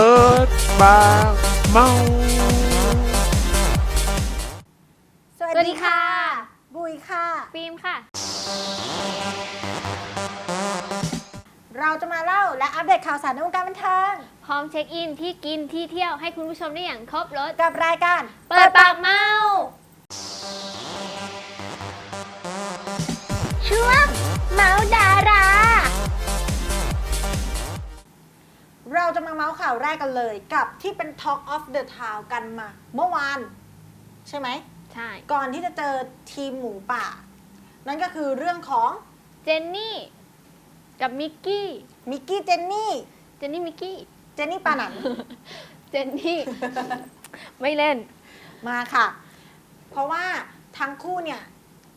เปิดปากเมา สวัสสวัสดีดีค่ะค่ะ บุยค่ะ ฟิล์มค่ะ เราจะมาเล่าและอัปเดตข่าวสารในวงการบันเทิงพร้อมเช็คอินที่กินที่เที่ยวให้คุณผู้ชมได้อย่างครบรถ กับรายการเปิดปากเมา ช่วงเมาดา จะมาเมาส์ข่าวแรกกันเลย กับที่เป็น Talk of the Town กันมา เมื่อวาน ใช่ไหม ใช่ ก่อนที่จะเจอทีมหมูป่า นั่นก็คือเรื่องของเจนนี่ กับมิกกี้ มิกกี้เจนนี่ เจนนี่มิกกี้ เจนนี่ปานัน เจนนี่ ไม่เล่น มาค่ะ เพราะว่าทั้งคู่เนี่ย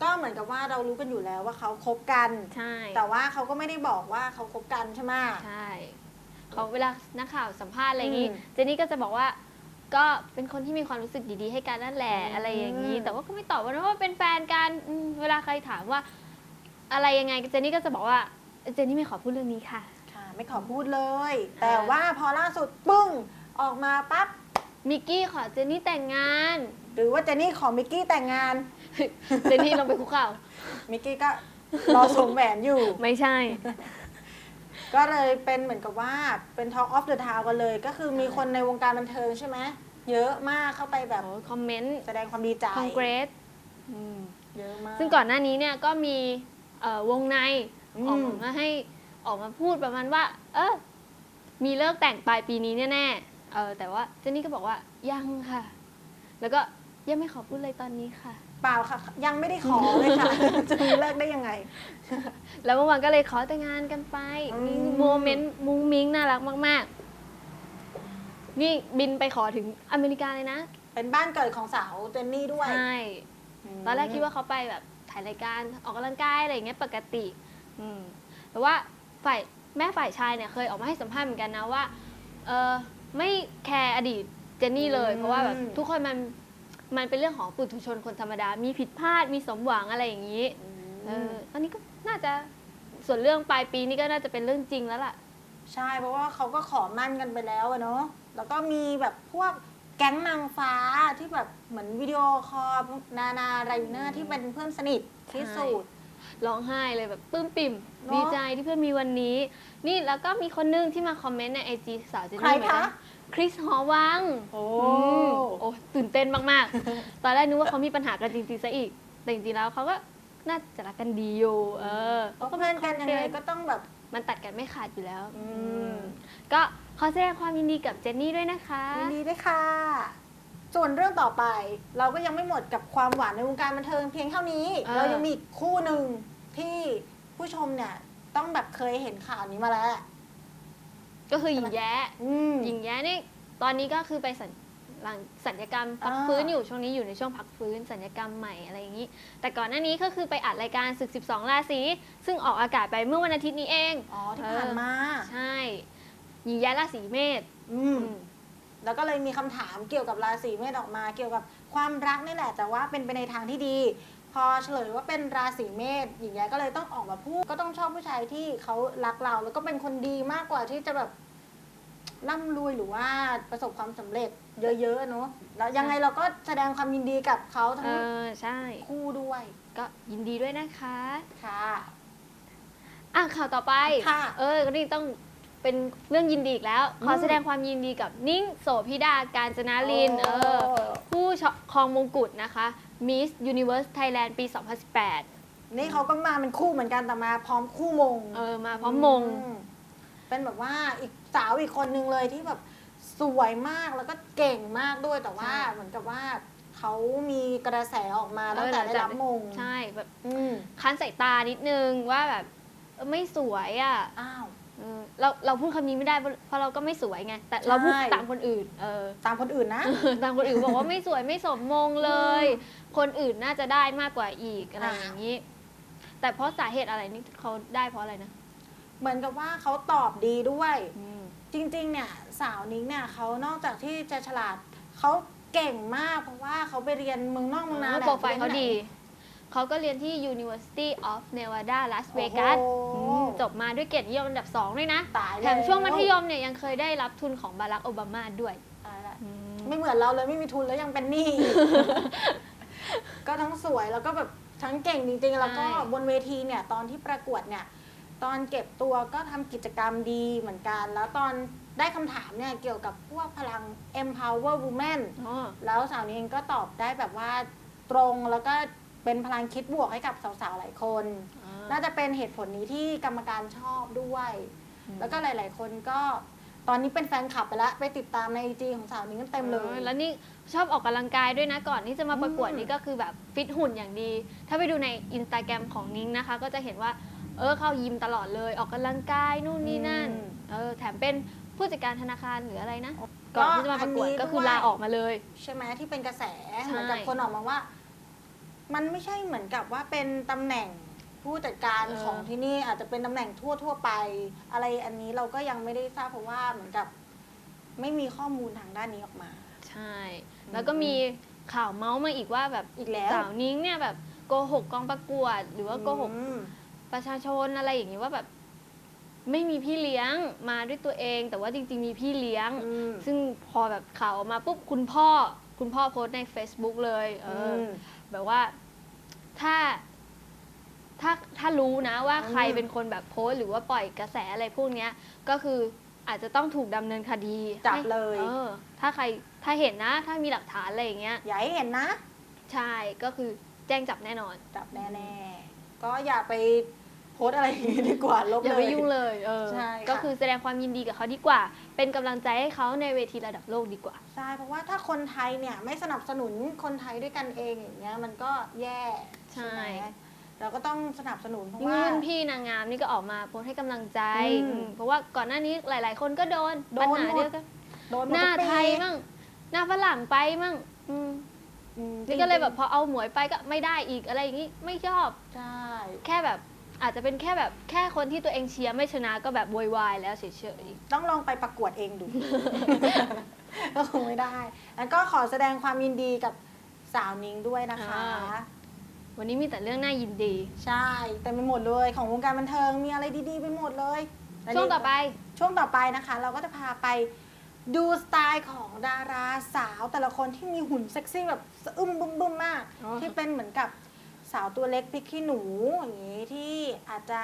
ก็เหมือนกับว่าเรารู้กันอยู่แล้วว่าเขาคบกัน ใช่ แต่ว่าเขาก็ไม่ได้บอกว่าเขาคบกันใช่ไหมใช่ เขาเวลานักข่าวสัมภาษณ์อะไรอย่างนี้อืมเจนนี่ก็จะบอกว่า ก็เป็นคนที่มีความรู้สึกดีๆ ให้กันนั่นแหละอืมอะไรอย่างนี้แต่ว่าก็ไม่ตอบว่าว่าเป็นแฟนกันอืมเวลาใครถามว่า อะไรยังไงเจนนี่ก็จะบอกว่าเจนนี่ไม่ขอพูดเรื่องนี้ค่ะ ค่ะไม่ขอพูดเลยอ่าแต่ว่าพอล่าสุดปึ้งออกมาปั๊บมิกกี้ขอเจนนี่แต่งงาน หรือว่าเจนนี่ขอมิกกี้แต่งงาน เจนนี่ลงไปคุกเข่ามิกกี้ก็รอส่งแหวนอยู่ ไม่ใช่ ก็เลยเป็นเหมือนกับว่าเป็น Talk of the Town กันเลย ก็คือมีคนในวงการบันเทิงใช่ไหมเยอะมากเข้าไปแบบโอ้คอมเมนต์แสดงความดีใจคอนเกรสเยอะมาก ซึ่งก่อนหน้านี้เนี่ยก็มีเอ่อวงในอืมออกมาให้ออกมาพูดประมาณว่า เออมีเลิกแต่งปลายปีนี้แน่ๆเออแต่ว่าเจนนี่ก็บอกว่ายังค่ะ แล้วก็ยังไม่ขอพูดเลยตอนนี้ค่ะ เปล่าค่ะ ยังไม่ได้ขอเลยค่ะ จะมีเลิกได้ยังไง แล้วเมื่อวานก็เลยขอแต่งงานกันไปอืมมีโมเมนต์มุ้งมิ้งน่ารักมาก ๆ นี่บินไปขอถึงอเมริกาเลยนะ เป็นบ้านเกิดของสาวเจนนี่ด้วย ใช่มตอนแรกคิดว่าเขาไปแบบถ่ายรายการออกกำลังกายอะไรอย่างเงี้ยปกติ อืมแต่ว่าฝ่ายแม่ฝ่ายชายเนี่ยเคยออกมาให้สัมภาษณ์เหมือนกันนะว่า เออไม่แคร์อดีตเจนนี่เลยอืมเพราะว่าแบบทุกคนมัน มันเป็นเรื่องของปุถุชนคนธรรมดา มีผิดพลาดมีสมหวังอะไรอย่างนี้เออตอนนี้ก็น่าจะส่วนเรื่องปลายปีนี่ก็น่าจะเป็นเรื่องจริงแล้วล่ะ ใช่เพราะว่าเขาก็ขอมั่นกันไปแล้วอะเนาะแล้วก็มีแบบพวกแก๊งนางฟ้าที่แบบเหมือนวิดีโอคอลนานาไรเนอร์ที่เป็นเพื่อนสนิทที่สุดร้องไห้เลยแบบปลื้มปิ่มเนอะดีใจที่เพื่อนมีวันนี้ นี่แล้วก็มีคนนึงที่มาคอมเมนต์ในไอจีสาวเจนใครนี่เหมือนคะกัน คริสหอวังโอ้อืมโอ้ตื่นเต้นมากๆ ตอนแรกนึกว่าเขามีปัญหากันจริงๆซะอีก แต่จริงๆแล้วเขาก็น่าจะรักกันดีอยู่เออเพราะเพื่อนกันยังไงก็ต้องแบบมันตัดกันไม่ขาดอยู่แล้ว อืมอืมก็ขอแสดงความยินดีกับเจนนี่ด้วยนะคะยินดีด้วยค่ะ ส่วนเรื่องต่อไป เราก็ยังไม่หมดกับความหวานในวงการบันเทิงเพียงเท่านี้เออเรายังมีอีกคู่หนึ่งที่ผู้ชมเนี่ยต้องแบบเคยเห็นข่าวนี้มาแล้ว ก็คือหญิงแย้อืม หญิงแย้นี่ตอนนี้ก็คือไปสัญหลังสัญญกรรมพักอ่า ฟื้นอยู่ช่วงนี้อยู่ในช่วงพักฟื้นสัญญกรรมใหม่อะไรอย่างนี้ แต่ก่อนหน้านี้ก็คือไปอัดรายการศึก 12 ราศีซึ่งออกอากาศไปเมื่อวันอาทิตย์นี้เอง อ๋อที่ผ่านมาใช่ หญิงแย้ราศีเมษอืมแล้วก็เลยมีคำถามเกี่ยวกับราศีเมษออกมา เกี่ยวกับความรักนี่แหละ แต่ว่าเป็นไปในทางที่ดี พอเฉลยว่าเป็นราศีเมษหญิงแย้ก็เลยต้องออกมาพูดก็ต้องชอบผู้ชายที่เขารักเรา แล้วก็เป็นคนดีมากกว่าที่จะแบบร่ำรวยหรือว่าประสบความสำเร็จเยอะๆเนอะแล้วยังไงเราก็แสดงความยินดีกับเขาทั้เองอใช่ คู่ด้วยก็ยินดีด้วยนะคะค่ะ อะข่าวต่อไป ค่ะเออก็นี่ต้องเป็นเรื่องยินดีอีกแล้ว ขออืมแสดงความยินดีกับนิ้งโสพิดาการจนาลินโอ้เออ ผู้ครองมงกุฎนะคะ Miss Universe Thailand ปี 2018 นี่เขาก็มาเป็นคู่เหมือนกันแต่มาพร้อมคู่มงเออมาพร้อมมง อืเป็นแบบว่าอีกสาวอีกคนนึงเลยที่แบบสวยมากแล้วก็เก่งมากด้วยแต่ว่า ใช่ เหมือนกับว่าเขามีกระแสออกมาเออตั้งแต่ได้รับมงใช่แบบอืมคันสายตานิดนึงว่าแบบเออไม่สวยอะ อ้าว เออเราเราพูดคำนี้ไม่ได้เพราะเพราะเราก็ไม่สวยไงแต่เราพูดใช่ตามคนอื่น เออตามคนอื่นนะตามคนอื่นบอกว่าไม่สวยไม่สมมงเลย คนอื่นน่าจะได้มากกว่าอีกอะไรอ่าอย่างนี้ แต่เพราะสาเหตุอะไรนี่เขาได้เพราะอะไรนะเหมือนกับว่าเขาตอบดีด้วยจริง ๆ เนี่ย สาวนิ้งเนี่ยเขานอกจากที่จะฉลาดเขาเก่งมาก เพราะว่าเขาไปเรียนเมืองนอกเมืองนาโปรไฟล์เขาดีเขาก็เรียนที่ University of Nevada Las Vegas โอ้โหอืม จบมาด้วยเกียรตินิยมอันดับสองด้วยนะ ตายแถมช่วงมัธยมเนี่ยยังเคยได้รับทุนของบารักโอบามาด้วยตายละอืมไม่เหมือนเราเลยไม่มีทุนแล้วยังเป็นหนี้อีกก็ทั้งสวยแล้วก็แบบทั้งเก่งจริงๆ แล้วก็ใช่บนเวทีเนี่ยตอนที่ประกวดเนี่ยตอนเก็บตัวก็ทำกิจกรรมดีเหมือนกัน แล้วตอนได้คำถามเนี่ยเกี่ยวกับพวกพลัง empower women อ๋อแล้วสาวนี้เองก็ตอบได้แบบว่าตรงแล้วก็เป็นพลังคิดบวกให้กับสาวๆ หลายคน น่าจะเป็นเหตุผลนี้ที่กรรมการชอบด้วย แล้วก็หลาย ๆ คนก็ตอนนี้เป็นแฟนคลับไปแล้วไปติดตามในไอจีของสาวนิ้งกันเต็มเลยออแล้วนี่ชอบออกกำลังกายด้วยนะก่อนที่จะมาประกวดอืมนี่ก็คือแบบฟิตหุ่นอย่างดี ถ้าไปดูในอินสตาแกรมของนิ้งนะคะ ก็จะเห็นว่าเออเข้ายิมตลอดเลย ออกกำลังกายนู่นนี่นั่นเออแถมเป็นผู้จัดการธนาคารหรืออะไรนะก่อนที่จะมาประกวดก็คือลาออกมาเลย ใช่ไหมที่เป็นกระแสใช่เหมือนกับคนออกมาว่า มันไม่ใช่เหมือนกับว่าเป็นตำแหน่ง ผู้จัดการของที่นี่อาจจะเป็นตำแหน่งทั่วทั่วๆไป อะไรอันนี้เราก็ยังไม่ได้ทราบเพราะว่าเหมือนกับ ไม่มีข้อมูลทางด้านนี้ออกมา ใช่ แล้วก็มีข่าวเมาส์มาอีกว่าแบบอีกแล้ว สาวนิ้งเนี่ยแบบโกหกกองประกวด หรือว่าโกหกอืม ประชาชนอะไรอย่างนี้ว่าแบบ ไม่มีพี่เลี้ยงมาด้วยตัวเอง แต่ว่าจริง ๆ มีพี่เลี้ยง อืม ซึ่งพอแบบข่าวออกมาปุ๊บคุณพ่อ คุณพ่อโพสต์ใน Facebook เลย เอออมแบบว่าถ้า ถ้าถ้ารู้นะว่าอืมใครเป็นคนแบบโพสต์หรือว่าปล่อยกระแสอะไรพวกเนี้ยก็คืออาจจะต้องถูกดำเนินคดีจับให้เลยเออถ้าใครถ้าเห็นนะ ถ้ามีหลักฐานอะไรอย่างเงี้ย อย่าให้เห็นนะ ใช่ก็คือแจ้งจับแน่นอน จับแน่ๆ ก็อย่าไปโพสต์อะไรอย่างนี้ดีกว่าลบอย่าเลไปย ยุ่งเลยเออใช่ค่ะ ก็คือแสดงความยินดีกับเขาดีกว่า เป็นกำลังใจให้เขาในเวทีระดับโลกดีกว่า ใช่เพราะว่าถ้าคนไทยเนี่ยไม่สนับสนุนคนไทยด้วยกันเองอย่างเงี้ยมันก็แย่ใช่ ไหม เราก็ต้องสนับสนุนเพราะยิ่งว่า รุ่นพี่นางงามนี่ก็ออกมาโพสต์ให้กำลังใจอืมอืมเพราะว่าก่อนหน้านี้หลาย ๆ คนก็โดนโดปัญนหาหมด เดียวกันโดนมหน้าทุกปีไทยมั่งหน้าฝรั่งไปมั่งอืมอืมนี่ก็เลยแบบพอเอาหมวยไปก็ไม่ได้อีกอะไรอย่างนี้ไม่ชอบ ใช่แค่แบบอาจจะเป็นแค่แบบแค่คนที่ตัวเองเชียร์ไม่ชนะก็แบบโวยวายแล้วเฉยต้องลองไปประกวดเองดู ก็คงไม่ได้ แล้วก็ขอแสดงความยินดีกับสาวนิ้งด้วยนะคะๆ วันนี้มีแต่เรื่องน่ายินดี ใช่แต่ไปหมดเลยของวงการบันเทิงมีอะไรดีๆไปหมดเลยช่วงต่อไป ช่วงต่อไปนะคะ เราก็จะพาไปดูสไตล์ของดาราสาวแต่ละคนที่มีหุ่นเซ็กซี่แบบสะอึ้มบึ้มบึ้มมากอ๋อที่เป็นเหมือนกับสาวตัวเล็กพริกขี้หนูอย่างนี้ที่อาจจะ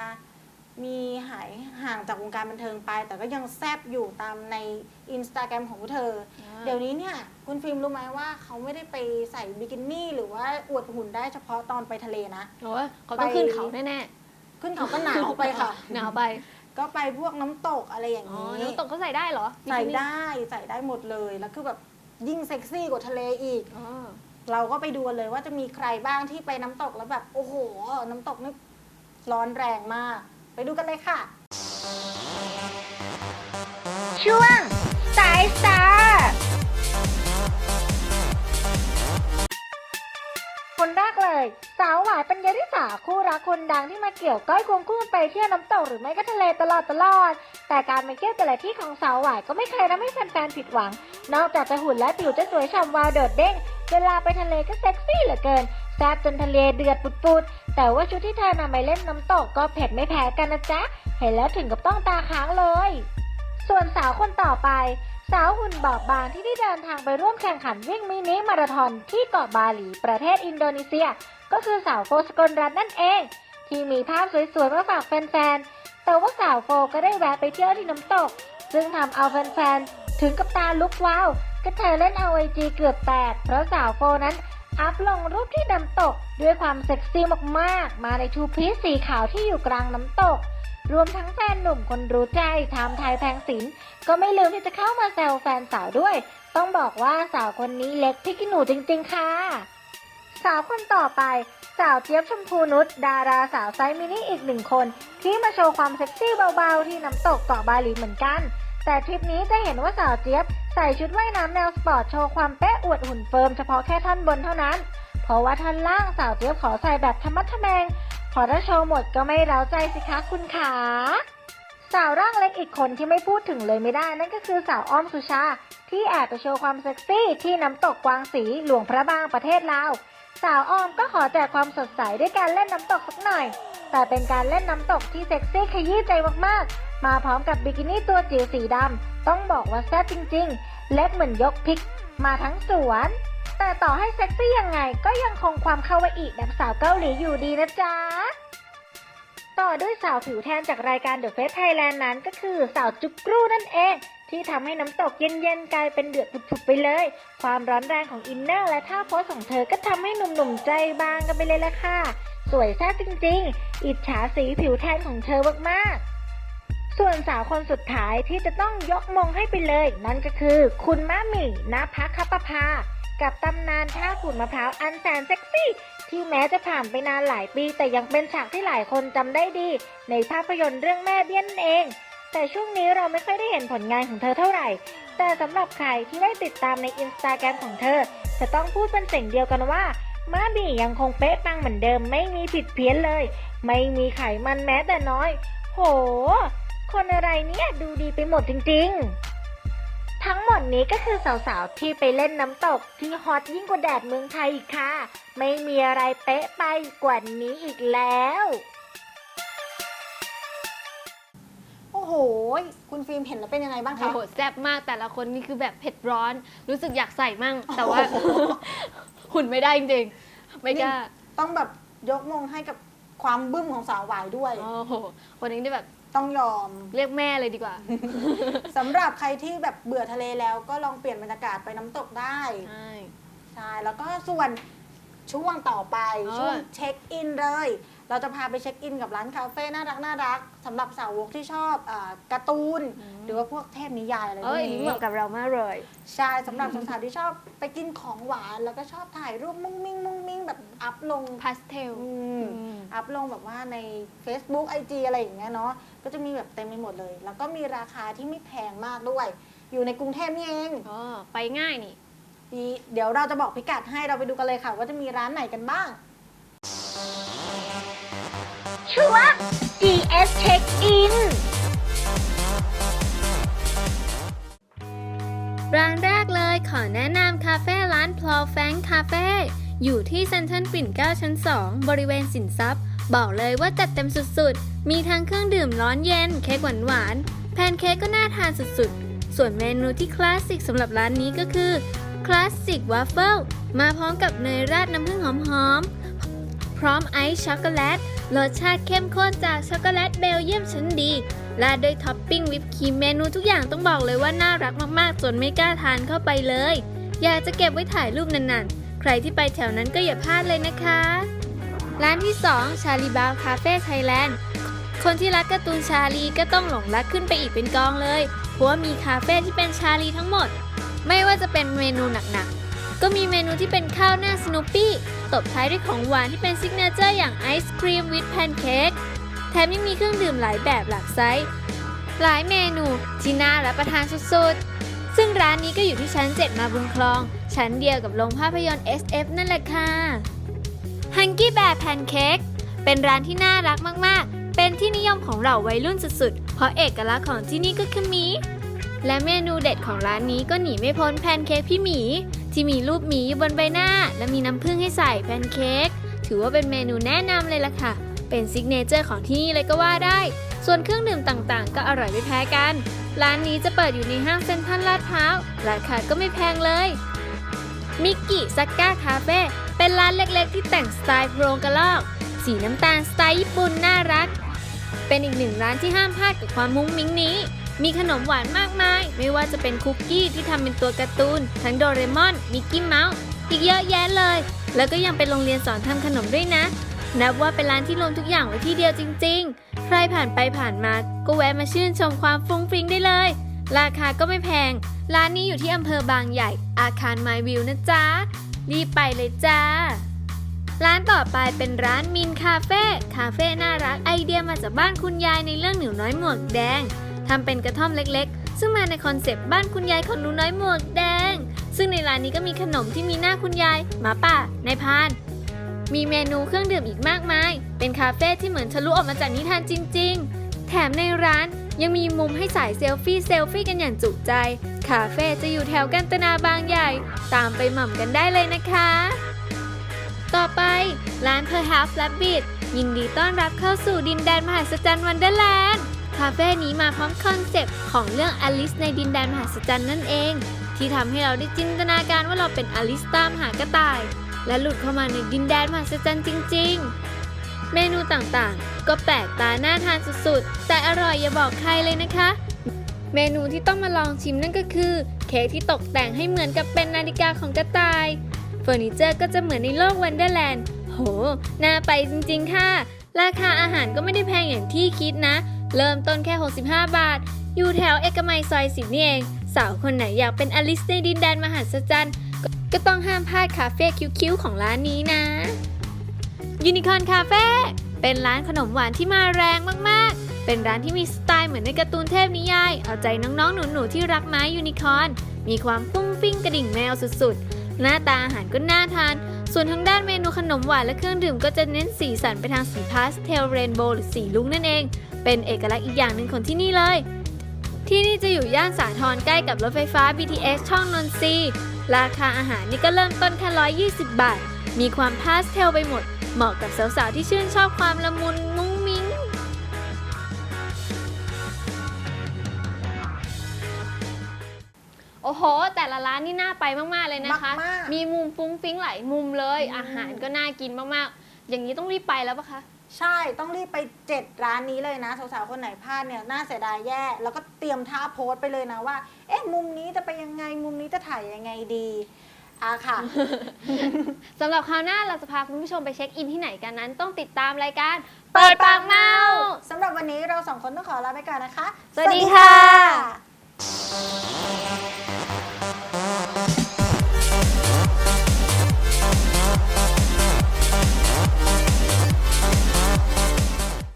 มีหายห่างจากวงการบันเทิงไป แต่ก็ยังแซบอยู่ตามในอินสตาแกรมของพวกเธอ เดี๋ยวนี้เนี่ย คุณฟิล์มรู้ไหมว่าเขาไม่ได้ไปใส่บิกินี่ หรือว่าอวดหุ่นได้เฉพาะตอนไปทะเลนะโอ้ยเขาต้องขึ้นเขาแน่ขึ้นเขาก็หนาวไปค่ะๆหนาวไป ก็ไปพวกน้ำตกอะไรอย่างอ๋อนี้น้ำตกก็ใส่ได้เหรอ ใส่ได้ใส่ได้หมดเลย แล้วคือแบบยิ่งเซ็กซี่กว่าทะเลอีกอ๋อเราก็ไปดูกันเลยว่าจะมีใครบ้างที่ไปน้ำตกแล้วแบบ โอ้โห น้ำตกนี่ร้อนแรงมาก ไปดูกันเลยค่ะ ช่วงสายสตาร์คนแรกเลย สาวหวายปัญญาธิสาคู่รักคนดังที่มาเกี่ยวก้อยควงคู่ไปเที่ยวน้ำตกหรือไม่ก็ทะเลตลอดตลอด แต่การไปเที่ยวแต่ละที่ของสาวหวายก็ไม่เคยทำให้แฟนๆผิดหวัง นอกจากจะหุ่นและผิวจะสวยฉ่ำวาวโดดเด้งเวลาไปทะเลก็เซ็กซี่เหลือเกิน แซ่บจนทะเลเดือดปุดๆ แต่ว่าชุดที่เธอนำไปเล่นน้ำตกก็เผ็ดไม่แพ้กันนะจ๊ะ เห็นแล้วถึงกับต้องตาค้างเลย ส่วนสาวคนต่อไป สาวหุ่นบอบบางที่ได้เดินทางไปร่วมแข่งขันวิ่งมินิมาราธอนที่เกาะบาหลีประเทศอินโดนีเซีย ก็คือสาวโฟสกลรัตน์นั่นเอง ที่มีภาพสวยๆมาฝากแฟนๆ แต่ว่าสาวโฟก็ได้แวะไปเที่ยวที่น้ำตก ซึ่งทำเอาแฟนๆถึงกับตาลุกว้าวก็เธอเล่นเอาไอจีเกือบแตกเพราะสาวโฟนั้น อัพลงรูปที่น้ำตก ด้วยความเซ็กซี่มากๆ มาในทูพีซสีขาวที่อยู่กลางน้ำตก รวมทั้งแฟนหนุ่มคนรู้ใจทามไทยแพงศิลป์ก็ไม่ลืมที่จะเข้ามาแซวแฟนสาวด้วย ต้องบอกว่าสาวคนนี้เล็กพริกขี้หนูจริง ๆ ค่ะ สาวคนต่อไป สาวเจี๊ยบชมพูนุชดาราสาวไซส์มินิอีกหนึ่งคน ที่มาโชว์ความเซ็กซี่เบาๆ ที่น้ำตกเกาะบาหลีเหมือนกัน แต่ทริปนี้จะเห็นว่าสาวเจี๊ยบ ส่ชุดว่ายน้ำแนวสปอร์ตโชว์ความเป๊ะอวดหุ่นเฟิร์มเฉพาะแค่ท่อนบนเท่านั้น เพราะว่าท่อนล่างสาวเจี๊ยบขอใส่แบบธรรมะทะแมง พอถ้าโชว์หมดก็ไม่เร้าใจสิคะคุณขาสาวร่างเล็กอีกคนที่ไม่พูดถึงเลยไม่ได้นั่นก็คือสาวอ้อมสุชา ที่แอบไปโชว์ความเซ็กซี่ที่น้ำตกกวางสีหลวงพระบางประเทศลาวสาวอ้อมก็ขอแจกความสดใสด้วยการเล่นน้ำตกสักหน่อย แต่เป็นการเล่นน้ำตกที่เซ็กซี่ขยี้ใจมากๆ มาพร้อมกับบิกินี่ตัวจิ๋วสีดำต้องบอกว่าแซ่บจริงๆ เล็บเหมือนยกพริก มาทั้งสวน แต่ต่อให้เซ็กซี่ยังไงก็ยังคงความคาวาอิแบบสาวเกาหลีอยู่ดีนะจ๊ะ ต่อด้วยสาวผิวแทนจากรายการ The Face Thailand นั้นก็คือสาวจุกกรูนั่นเองที่ทำให้น้ำตกเย็นๆ กลายเป็นเดือดผุดๆไปเลย ความร้อนแรงของอินเนอร์และท่าโพสของเธอก็ทำให้หนุ่มๆ ใจบางกันไปเลยละค่ะ สวยแซ่บจริงๆ อิจฉาสีผิวแทนของเธอมากๆ ส่วนสาวคนสุดท้ายที่จะต้องยกมงให้ไปเลย นั่นก็คือ คุณมะหมี่ณพักคปภา กับตำนานท่าขูดมะพร้าวอันแสนเซ็กซี่ ที่แม้จะผ่านไปนานหลายปี แต่ยังเป็นฉากที่หลายคนจำได้ดี ในภาพยนตร์เรื่องแม่เบี้ยนนเอง แต่ช่วงนี้เราไม่ค่อยได้เห็นผลงานของเธอเท่าไหร่ แต่สำหรับใครที่ได้ติดตามในอินสตาแกรมของเธอ จะต้องพูดเป็นเสียงเดียวกันว่ามาบียังคงเป๊ะปังเหมือนเดิมไม่มีผิดเพี้ยนเลย ไม่มีไขมันแม้แต่น้อย โห คนอะไรเนี่ยดูดีไปหมดจริงๆ ทั้งหมดนี้ก็คือสาวๆ ที่ไปเล่นน้ำตกที่ฮอตยิ่งกว่าแดดเมืองไทยอีกค่ะ ไม่มีอะไรเป๊ะไปกว่านี้อีกแล้ว โอ้โห คุณฟิล์มเห็นแล้วเป็นยังไงบ้างโอ้คะโหแซ่บมากแต่ละคนนี่คือแบบเผ็ดร้อน รู้สึกอยากใส่มั่ง แต่ว่าหุ่นไม่ได้จริงๆไม่กล้าต้องแบบยกมงให้กับความบึ้มของสาวหวายด้วย โอ้โหคนนี้นี่แบบ ต้องยอม เรียกแม่เลยดีกว่า สำหรับใครที่แบบเบื่อทะเลแล้วก็ลองเปลี่ยนบรรยากาศไปน้ำตกได้ ใช่ ใช่ แล้วก็ส่วน ช่วงต่อไปเออ ช่วงเช็คอินเลย เราจะพาไปเช็คอินกับร้านคาเฟ่น่ารักน่ารักสำหรับสาวกที่ชอบอาการ์ตูน หรือว่าพวกเทพนิยายอะไรพเอ้วยกอันนี้นี้เหมาะกับเรามากเลย ใช่สำหรับสาวๆที่ชอบไปกินของหวาน แล้วก็ชอบถ่ายรูปมุ้งมิ้งมุ้งมิ้งแบบอัพลง พาสเทลอืม อัพลงแบบว่าใน Facebook IG อะไรอย่างเงี้ยเนาะก็จะมีแบบเต็มไปหมดเลย แล้วก็มีราคาที่ไม่แพงมากด้วย อยู่ในกรุงเทพนี่เอง อ๋อไปง่ายนี่ ดีเดี๋ยวเราจะบอกพิกัดให้เราไปดูกันเลยค่ะ ว่าจะมีร้านไหนกันบ้าง ช่วง GS Check In ร้านแรกเลยขอแนะนำคาเฟ่ร้านพลอแฟงคาเฟ่อยู่ที่เซ็นทรัลปิ่นเกล้าชั้น 2 บริเวณสินทรัพย์ บอกเลยว่าจัดเต็มสุดๆ มีทั้งเครื่องดื่มร้อนเย็น เค้กหวานๆแพนเค้กก็น่าทานสุดๆ ส่วนเมนูที่คลาสสิกสำหรับร้านนี้ก็คือ คลาสสิกว a ฟเฟิลมาพร้อมกับเนยราดน้ำผึ้งหอมๆ พร้อมไอซ์ช็อกโกแลต รสชาติเข้มข้นจากช็อกโกแลตเบลเยียมชั้นดีราดด้วยท็อปปิ้งวิปครีมเมนูทุกอย่างต้องบอกเลยว่าน่ารักมากๆ จนไม่กล้าทานเข้าไปเลย อยากจะเก็บไว้ถ่ายรูปนานๆ ใครที่ไปแถวนั้นก็อย่าพลาดเลยนะคะ ร้านที่ 2 ชาลีบาวคาเฟ่ไทยแลนด์คนที่รักการ์ตูนชาลีก็ต้องหลงรักขึ้นไปอีกเป็นกองเลย เพราะว่ามีคาเฟ่ที่เป็นชาลีทั้งหมด ไม่ว่าจะเป็นเมนูหนักๆ ก็มีเมนูที่เป็นข้าวหน้าสโนปี้ตบท้ายด้วยของหวานที่เป็นซิกเนเจอร์อย่างไอศครีมวิดแพนเค้กแถมยังมีเครื่องดื่มหลายแบบหลากไซส์หลายเมนูที่น่ารับประทานสุดๆ ซึ่งร้านนี้ก็อยู่ที่ชั้น 7 มาบุญคลอง ชั้นเดียวกับโรงภาพยนตร์ SF นั่นแหละค่ะ Hunky Bear Pancake เป็นร้านที่น่ารักมากๆ เป็นที่นิยมของเหล่าวัยรุ่นสุดๆ เพราะเอกลักษณ์ของที่นี่ก็คือมี และเมนูเด็ดของร้านนี้ก็หนีไม่พ้นแพนเค้กพี่หมี ที่มีรูปหมีอยู่บนใบหน้า และมีน้ำผึ้งให้ใส่แพนเค้กถือว่าเป็นเมนูแนะนำเลยล่ะค่ะ เป็นซิกเนเจอร์ของที่นี่เลยก็ว่าได้ ส่วนเครื่องดื่มต่างๆ ก็อร่อยไม่แพ้กัน ร้านนี้จะเปิดอยู่ในห้างเซ็นทรัลลาดพร้าวราคาก็ไม่แพงเลยมิกกี้ซักก้าคาเฟ่เป็นร้านเล็กๆ ที่แต่งสไตล์โครงกระลอก สีน้ำตาลสไตล์ญี่ปุ่นน่ารัก เป็นอีกหนึ่งร้านที่ห้ามพลาดกับความมุ้งมิ้งนี้ มีขนมหวานมากมาย ไม่ว่าจะเป็นคุกกี้ที่ทำเป็นตัวการ์ตูน ทั้งโดเรมอน มิกกี้เมาส์ อีกเยอะแยะเลย แล้วก็ยังเป็นโรงเรียนสอนทำขนมด้วยนะ นับว่าเป็นร้านที่รวมทุกอย่างไว้ที่เดียวจริง ๆ ใครผ่านไปผ่านมา ก็แวะมาชื่นชมความฟุ้งฟริ้งได้เลย ราคาก็ไม่แพง ร้านนี้อยู่ที่อำเภอบางใหญ่ อาคารไมวิวนะจ๊ะ รีบไปเลยจ้าร้านต่อไปเป็นร้านมินคาเฟ่ คาเฟ่น่ารักไอเดียมาจากบ้านคุณยายในเรื่องหนูน้อยหมวกแดง ทำเป็นกระท่อมเล็กๆ ซึ่งมาในคอนเซปต์บ้านคุณยายของหนูน้อยหมวกแดง ซึ่งในร้านนี้ก็มีขนมที่มีหน้าคุณยายหมาป่าในพาน มีเมนูเครื่องดื่มอีกมากมาย เป็นคาเฟ่ที่เหมือนทะลุออกมาจากนิทานจริง ๆ แถมในร้านยังมีมุมให้สายเซลฟี่เซลฟี่กันอย่างจุใจ คาเฟ่จะอยู่แถวกันตนาบางใหญ่ ตามไปหม่ำกันได้เลยนะคะ ต่อไปร้าน Perhaps Rabbit ยินดีต้อนรับเข้าสู่ดินแดนมหัศจรรย์วันเดอร์แลนด์ คาเฟ่นี้มาพร้อมคอนเซปต์ของเรื่องอลิสในดินแดนมหัศจรรย์นั่นเอง ที่ทำให้เราได้จินตนาการว่าเราเป็นอลิสตามหากระต่าย และหลุดเข้ามาในดินแดนมหัศจรรย์จริง ๆ เมนูต่างๆ ก็แปลกตาน่าทานสุดๆ แต่อร่อยอย่าบอกใครเลยนะคะ เมนูที่ต้องมาลองชิมนั่นก็คือ เค้กที่ตกแต่งให้เหมือนกับเป็นนาฬิกาของกระต่ายเฟอร์นิเจอร์ก็จะเหมือนในโลกวันเดอร์แลนด์โหน่าไปจริงๆค่ะ ราคาอาหารก็ไม่ได้แพงอย่างที่คิดนะ เริ่มต้นแค่ 65 บาท อยู่แถวเอกมัยซอยสิบนี่เอง สาวคนไหนอยากเป็นอลิสในดินแดนมหัศจรรย์ ก็ต้องห้ามพลาดคาเฟ่คิ้วๆของร้านนี้นะยูนิคอนคาเฟ่เป็นร้านขนมหวานที่มาแรงมากๆ เป็นร้านที่มีสไตล์เหมือนในการ์ตูนเทพนิยาย เอาใจน้องๆ หนูๆ ที่รักไม้ยูนิคอร์นมีความฟุ้งฟิ้งกระดิ่งแมวสุดๆ หน้าตาอาหารก็น่าทาน ส่วนทางด้านเมนูขนมหวานและเครื่องดื่มก็จะเน้นสีสันไปทางสีพาสเทลเรนโบว์หรือสีลุ้งนั่นเอง เป็นเอกลักษณ์อีกอย่างหนึ่งของที่นี่เลย ที่นี่จะอยู่ย่านสาทรใกล้กับรถไฟฟ้า BTS ช่องนนทรีราคาอาหารนี่ก็เริ่มต้นแค่120 บาท มีความพาสเทลไปหมด เหมาะกับสาวๆที่ชื่นชอบความละมุนมุ้ง อ้โห แต่ละร้านนี่น่าไปมาก ๆ เลยนะคะ มากๆ มีมุมฟุ้งฟิ้งหลายมุมเลย อาหารก็น่ากินมาก ๆ อย่างนี้ต้องรีบไปแล้วปะคะ ใช่ต้องรีบไปเจ็ดร้านนี้เลยนะ สาวๆ คนไหนพลาดเนี่ยน่าเสียดายแย่ แล้วก็เตรียมท่าโพสต์ไปเลยนะว่า เอ๊ะ มุมนี้จะไปยังไง มุมนี้จะถ่ายยังไงดีอะค่ะ สำหรับคราวหน้าเราจะพาคุณผู้ชมไปเช็คอินที่ไหนกันนั้น ต้องติดตามรายการ เปิดปากเมาสำหรับวันนี้เราสองคนต้องขอลาไปก่อนนะคะ สวัสดีค่ะสวัสดีค่ะ